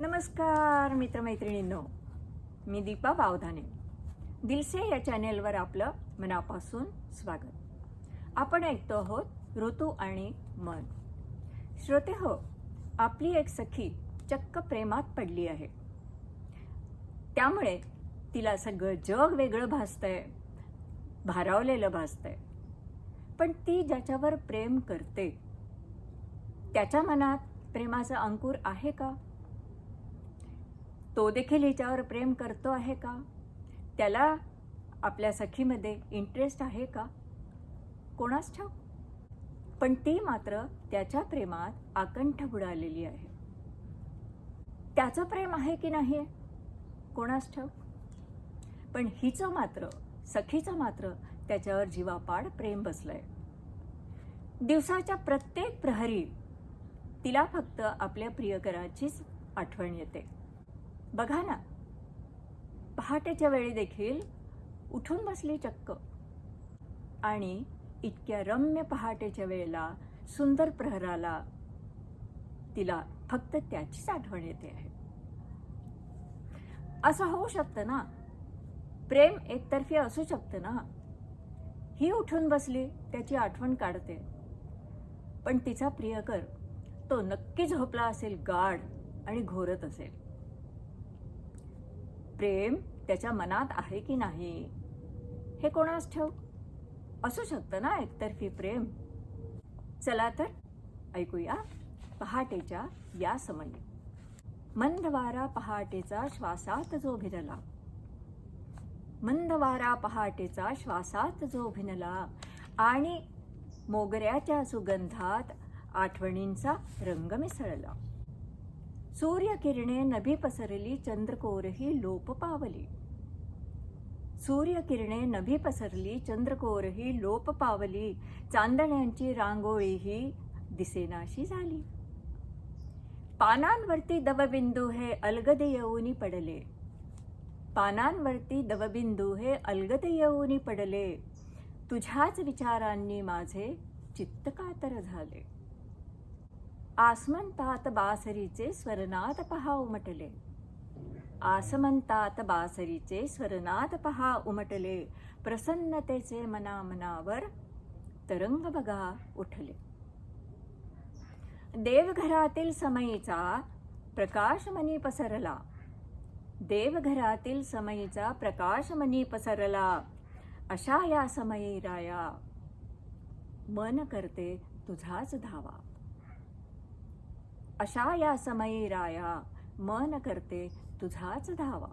नमस्कार मित्रमैत्रिणींनो. मी दीपा बावधाने. दिलसे या चॅनेलवर आपलं मनापासून स्वागत. आपण ऐकतो आहोत ऋतू आणि मन. श्रोते हो आपली एक सखी चक्क प्रेमात पडली आहे. त्यामुळे तिला सगळं जग वेगळं भासतंय भारावलेलं भासतंय. पण ती ज्याच्यावर प्रेम करते त्याच्या मनात प्रेमाचा अंकुर आहे का? तो देखील हिच्यावर प्रेम करतो आहे का? त्याला आपल्या सखीमध्ये इंटरेस्ट आहे का? कोणास ठाऊ पण ती मात्र त्याच्या प्रेमात आकंठ बुडालेली आहे. त्याचं प्रेम आहे की नाही? कोणास ठाऊ पण हिचं मात्र सखीचं मात्र त्याच्यावर जीवापाड प्रेम बसलंय. दिवसाच्या प्रत्येक प्रहरी तिला फक्त आपल्या प्रियकराचीच आठवण येते. बघा ना. पहाटेच्या वेळी देखील उठून बसली चक्क. आणि इतक्या रम्य पहाटेच्या वेळेला सुंदर प्रहराला तिला फक्त त्याचीच आठवण येते आहे. असं होऊ शकतं ना? प्रेम एकतर्फी असू शकतं ना? ही उठून बसली त्याची आठवण काढते. पण तिचा प्रियकर तो नक्की झोपला असेल गाढ आणि घोरत असेल. प्रेम त्याच्या मनात आहे की नाही हे कोणास ठेव असू शकतं ना एकतर्फी प्रेम? चला तर ऐकूया पहाटेच्या या समयी मंद वारा पहाटेचा श्वासात जो भिनला. मंद वारा पहाटेचा श्वासात जो भिनला आणि मोगऱ्याच्या सुगंधात आठवणींचा रंग मिसळला. सूर्यकिरणे नभी पसरली चंद्रकोरही लोप पावली सूर्यकिरणे नभी पसरली चंद्रकोरही लोप पावली चांदण्यांची रांगोळीही दिसेनाशी झाली पानांवरती दवबिंदू हे अलगद येऊनी पडले पानांवरती दवबिंदू हे अलगद येऊनी पडले तुझ्याच विचारांनी माझे चित्त कातर झाले आसमंतात बासरीचे स्वरनाद पहा उमटले आसमंतात बासरीचे स्वरनाद पहा उमटले प्रसन्नतेचे मना मनावर तरंग बघा उठले देवघरातील समयीचा प्रकाशमनी पसरला देवघरातील समयीचा प्रकाशमनी पसरला अशा या समयी राया मन करते तुझाच धावा अशा या समयी राया मन करते तुझाच धावा.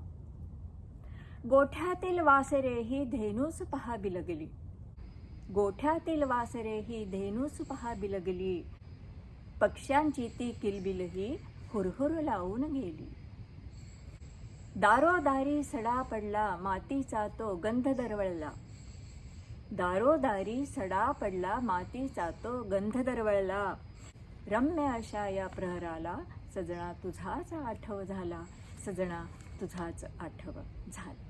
गोठ्यातील वासरे ही धेनूस पहा बिलगली. गोठ्यातील वासरे ही धेनूस पहा बिलगली. पक्ष्यांची ती किलबिलही हुरहुर लावून गेली. दारोदारी सडा पडला मातीचा तो गंध दरवळला. दारोदारी सडा पडला मातीचा तो गंध दरवळला. रम्य अशा या प्रहराला सजणा तुझाच आठव झाला. सजणा तुझाच आठव झाला.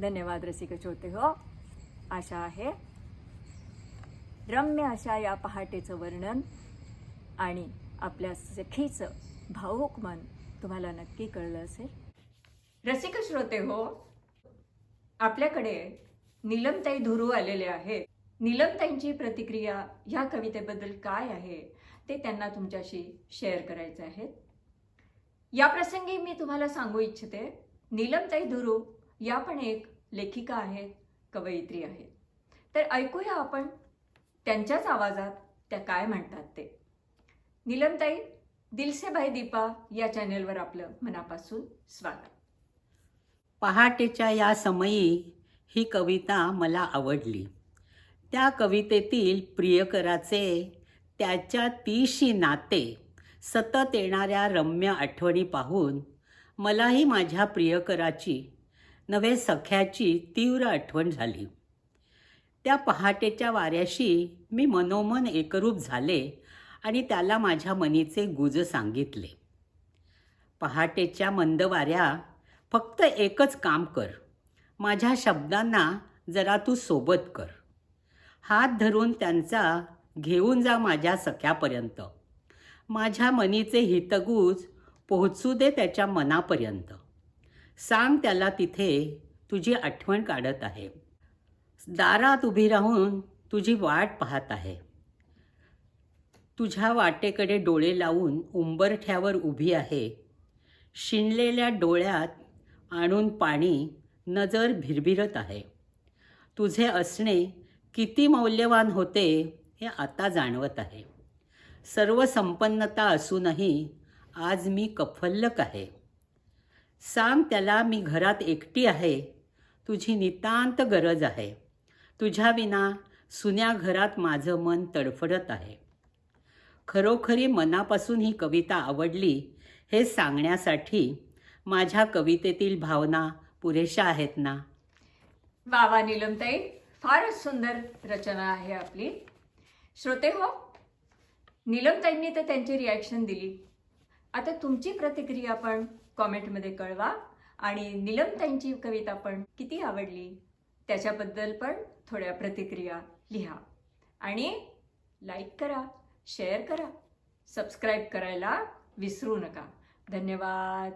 धन्यवाद रसिक श्रोते हो. आशा आहे. रम्य अशा या पहाटेचं वर्णन आणि आपल्या सखीचं भाऊक मन तुम्हाला नक्की कळलं असेल. रसिक श्रोते हो आपल्याकडे नीलमताई धुरू आलेले आहेत. नीलमताईंची प्रतिक्रिया ह्या कवितेबद्दल काय आहे ते त्यांना तुमच्याशी शेअर करायचे आहेत. या प्रसंगी मी तुम्हाला सांगू इच्छिते नीलमताई धुरू या पण एक लेखिका आहेत कवयित्री आहेत. तर ऐकूया आपण त्यांच्याच आवाजात त्या काय म्हणतात ते. नीलमताई दिलसे भाई दीपा या चॅनेलवर आपलं मनापासून स्वागत. पहाटेच्या या समयी ही कविता मला आवडली. त्या कवितेतील प्रियकराचे त्याच्या तीशी नाते सतत येणाऱ्या रम्य आठवणी पाहून मलाही माझ्या प्रियकराची नव्हे सख्याची तीव्र आठवण झाली. त्या पहाटेच्या वाऱ्याशी मी मनोमन एकरूप झाले आणि त्याला माझ्या मनीचे गुज सांगितले. पहाटेच्या मंद वाऱ्या फक्त एकच काम कर. माझ्या शब्दांना जरा तू सोबत कर. हात धरून त्यांचा घेऊन जा माझ्या सख्यापर्यंत. माझ्या मनीचे हितगूज पोहोचू दे त्याच्या मनापर्यंत. सांग त्याला तिथे तुझी आठवण काढत आहे. दारात उभी राहून तुझी वाट पाहत आहे. तुझ्या वाटेकडे डोळे लावून उंबरठ्यावर उभी आहे. शिणलेल्या डोळ्यात आणून पाणी नजर भिरभिरत आहे. तुझे असणे किती मौल्यवान होते हे आता जाणवत आहे. सर्व संपन्नता असूनही आज मी कफल्लक आहे. सांग त्याला मी घरात एकटी आहे. तुझी नितांत गरज आहे. तुझ्या विना सुन्या घरात माझं मन तडफडत आहे. खरोखरी मनापासून ही कविता आवडली हे सांगण्यासाठी माझ्या कवितेतील भावना पुरेशा आहेत ना? वा वा फारच सुंदर रचना आहे आपली. श्रोते हो नीलमताईंनी तर त्यांची रिॲक्शन दिली. आता तुमची प्रतिक्रिया पण कॉमेंटमध्ये कळवा आणि नीलमताईंची कविता पण किती आवडली त्याच्याबद्दल पण थोड्या प्रतिक्रिया लिहा. आणि लाईक करा शेअर करा सबस्क्राईब करायला विसरू नका. धन्यवाद.